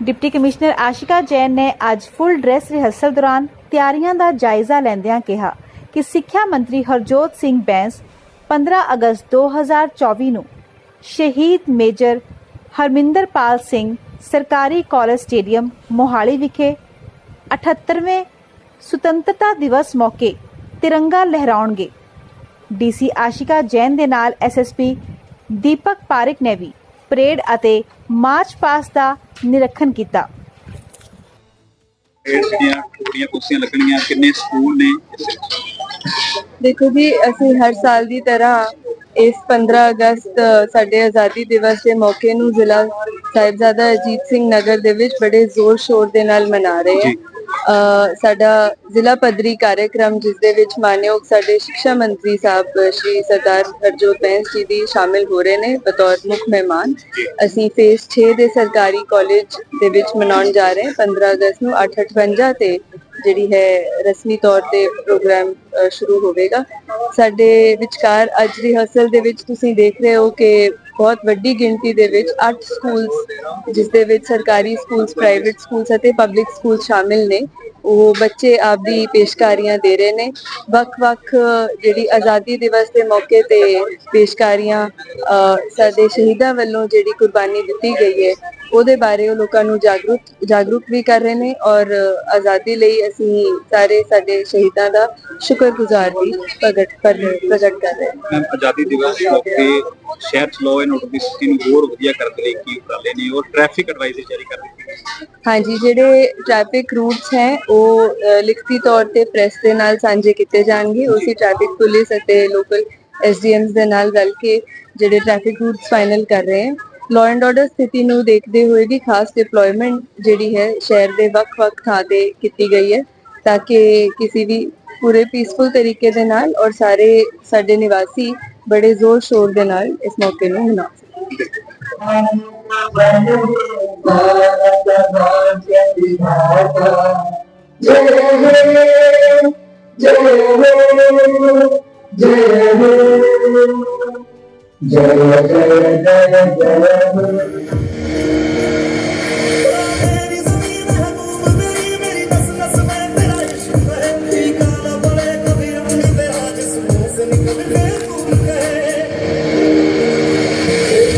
Deputy commissioner Ashika Jain ਨੇ ਅੱਜ ਫੁੱਲ dress rehearsal ਦੌਰਾਨ ਤਿਆਰੀਆਂ ਦਾ ਜਾਇਜ਼ਾ ਲੈਂਦਿਆਂ ਕਿਹਾ ਕਿ ਸਿੱਖਿਆ ਮੰਤਰੀ ਹਰਜੋਤ ਸਿੰਘ ਬੈਂਸ 15 ਅਗਸਤ 2024 ਨੂੰ ਸ਼ਹੀਦ ਮੇਜਰ ਹਰਮਿੰਦਰਪਾਲ ਸਿੰਘ ਸਰਕਾਰੀ ਕਾਲਜ ਸਟੇਡੀਅਮ ਮੋਹਾਲੀ ਵਿਖੇ 78ਵੇਂ ਸੁਤੰਤਰਤਾ ਦਿਵਸ ਮੌਕੇ ਤਿਰੰਗਾ ਲਹਿਰਾਉਣਗੇ। ਡੀਸੀ ਆਸ਼ਿਕਾ ਜੈਨ ਦੇ ਨਾਲ ਐਸਐਸਪੀ ਦੀਪਕ ਪਾਰਿਕ ਨੇ ਵੀ ਪਰੇਡ ਅਤੇ ਮਾਰਚ ਪਾਸ ਦਾ ਨਿਰੀਖਣ ਕੀਤਾ। ਖੇਡ ਦੀਆਂ ਥੋੜੀਆਂ ਕੁਰਸੀਆਂ ਲੱਗਣਗੀਆਂ ਕਿੰਨੇ ਸਕੂਲ ਨੇ ਇਸ ਵਿੱਚ? ਦੇਖੋ ਜੀ ਅਸੀਂ ਹਰ ਸਾਲ ਦੀ ਤਰ੍ਹਾਂ ਇਸ 15 ਅਗਸਤ ਸਾਡੇ ਆਜ਼ਾਦੀ ਦਿਵਸ ਦੇ ਮੌਕੇ ਨੂੰ ਜ਼ਿਲ੍ਹਾ ਸਾਹਿਬਜ਼ਾਦਾ ਅਜੀਤ ਸਿੰਘ ਨਗਰ ਦੇ ਵਿੱਚ ਬੜੇ ਜ਼ੋਰ ਸ਼ੋਰ ਦੇ ਨਾਲ ਮਨਾ ਰਹੇ ਹਾਂ। ਸਾਡਾ ਜ਼ਿਲ੍ਹਾ ਪੱਧਰੀ ਕਾਰਜਕ੍ਰਮ ਜਿਸ ਦੇ ਵਿੱਚ ਮਾਨਯੋਗ ਸਾਡੇ ਸਿੱਖਿਆ ਮੰਤਰੀ ਸਾਹਿਬ ਸ਼੍ਰੀ ਸਰਦਾਰ ਹਰਜੋਤ ਬੈਂਸ ਜੀ ਵੀ ਸ਼ਾਮਿਲ ਹੋ ਰਹੇ ਨੇ ਬਤੌਰ ਮੁੱਖ ਮਹਿਮਾਨ। ਅਸੀਂ ਫੇਸ 6 ਦੇ ਸਰਕਾਰੀ ਕਾਲਜ ਦੇ ਵਿੱਚ ਮਨਾਉਣ ਜਾ ਰਹੇ ਹਾਂ 15 ਅਗਸਤ ਨੂੰ 858 ਤੇ ਜਿਹੜੀ ਹੈ ਰਸਮੀ ਤੌਰ ਤੇ ਪ੍ਰੋਗਰਾਮ ਸ਼ੁਰੂ ਹੋਵੇਗਾ। ਸਾਡੇ ਵਿਚਕਾਰ ਅੱਜ ਰਿਹਰਸਲ ਦੇ ਵਿੱਚ ਤੁਸੀਂ ਦੇਖ ਰਹੇ ਹੋ ਕਿ ਬਹੁਤ ਵੱਡੀ ਗਿਣਤੀ ਦੇ ਵਿੱਚ 8 ਸਕੂਲਸ ਜਿਸ ਦੇ ਵਿੱਚ ਸਰਕਾਰੀ ਸਕੂਲਸ ਪ੍ਰਾਈਵੇਟ ਸਕੂਲਸ ਅਤੇ ਪਬਲਿਕ ਸਕੂਲ ਸ਼ਾਮਿਲ ਨੇ। ਉਹ ਬੱਚੇ ਆਪਦੀ ਪੇਸ਼ਕਾਰੀਆਂ ਦੇ ਰਹੇ ਨੇ। ਵੱਖ-ਵੱਖ, ਜਿਹੜੀ ਆਜ਼ਾਦੀ ਦਿਵਸ ਦੇ ਮੌਕੇ ਤੇ ਪੇਸ਼ਕਾਰੀਆਂ ਸਾਡੇ ਸ਼ਹੀਦਾਂ ਵੱਲੋਂ ਜਿਹੜੀ ਕੁਰਬਾਨੀ ਦਿੱਤੀ ਗਈ ਹੈ, ਉਹਦੇ ਬਾਰੇ ਉਹ ਲੋਕਾਂ ਨੂੰ ਜਾਗਰੂਕ ਜਾਗਰੂਕ ਵੀ ਕਰ ਰਹੇ ਨੇ ਔਰ ਆਜ਼ਾਦੀ ਲਈ ਅਸੀਂ ਸਾਰੇ ਸਾਡੇ ਸ਼ਹੀਦਾਂ ਦਾ ਸ਼ੁਕਰਗੁਜ਼ਾਰ ਵੀ ਪ੍ਰਗਟ ਕਰ ਪ੍ਰਗਟ ਕਰ ਰਹੇ ਹਾਂ। ਆਜ਼ਾਦੀ ਦਿਵਸ ਮੌਕੇ ਸ਼ਹਿਰ ਚ ਲਾਅ ਐਂਡ ਆਰਡਰ ਦੀ ਸਥਿਤੀ ਨੂੰ ਹੋਰ ਵਧੀਆ ਕਰਨ ਦੇ ਲਈ ਕੀ ਉਪਰਾਲੇ ਨੇ? ਔਰ ਟ੍ਰੈਫਿਕ ਐਡਵਾਈਜ਼ਰੀ ਜਾਰੀ ਕਰ ਦਿੱਤੀ ਗਈ ਹੈ ਹਾਂਜੀ ਜਿਹੜੇ ਟ੍ਰੈਫਿਕ ਰੂਟਸ ਹੈ ਉਹ ਅ, ਲਿਖਤੀ ਤੌਰ ਤੇ ਪ੍ਰੈਸ ਦੇ ਨਾਲ ਸਾਂਝੇ ਕੀਤੇ ਜਾਣਗੇ। ਉਸੇ ਟ੍ਰੈਫਿਕ ਪੁਲਿਸ ਅਤੇ ਲੋਕਲ ਐਸਡੀਐਮਸ ਦੇ ਨਾਲ ਰਲ ਕੇ ਜਿਹੜੇ ਟ੍ਰੈਫਿਕ ਰੂਟਸ ਫਾਈਨਲ ਕਰ ਰਹੇ ਹਨ ਲਾਅ ਐਂਡ ਆਰਡਰ ਸਥਿਤੀ ਨੂੰ ਦੇਖਦੇ ਹੋਏ ਵੀ ਖਾਸ ਡਿਪਲੋਇਮੈਂਟ ਜਿਹੜੀ ਹੈ ਸ਼ਹਿਰ ਦੇ ਵੱਖ-ਵੱਖ ਥਾਂ ਤੇ ਕੀਤੀ ਗਈ ਹੈ ਤਾਂ ਕਿ ਕਿਸੇ ਵੀ ਪੂਰੇ ਪੀਸਫੁਲ ਤਰੀਕੇ ਦੇ ਨਾਲ ਔਰ ਸਾਰੇ ਸਾਡੇ ਨਿਵਾਸੀ ਬੜੇ ਜ਼ੋਰ ਸ਼ੋਰ ਦੇ ਨਾਲ ਇਸ ਮੌਕੇ ਨੂੰ ਮਨਾਉਂਦੇ ਜੈ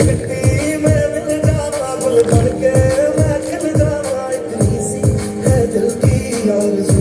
Thank you.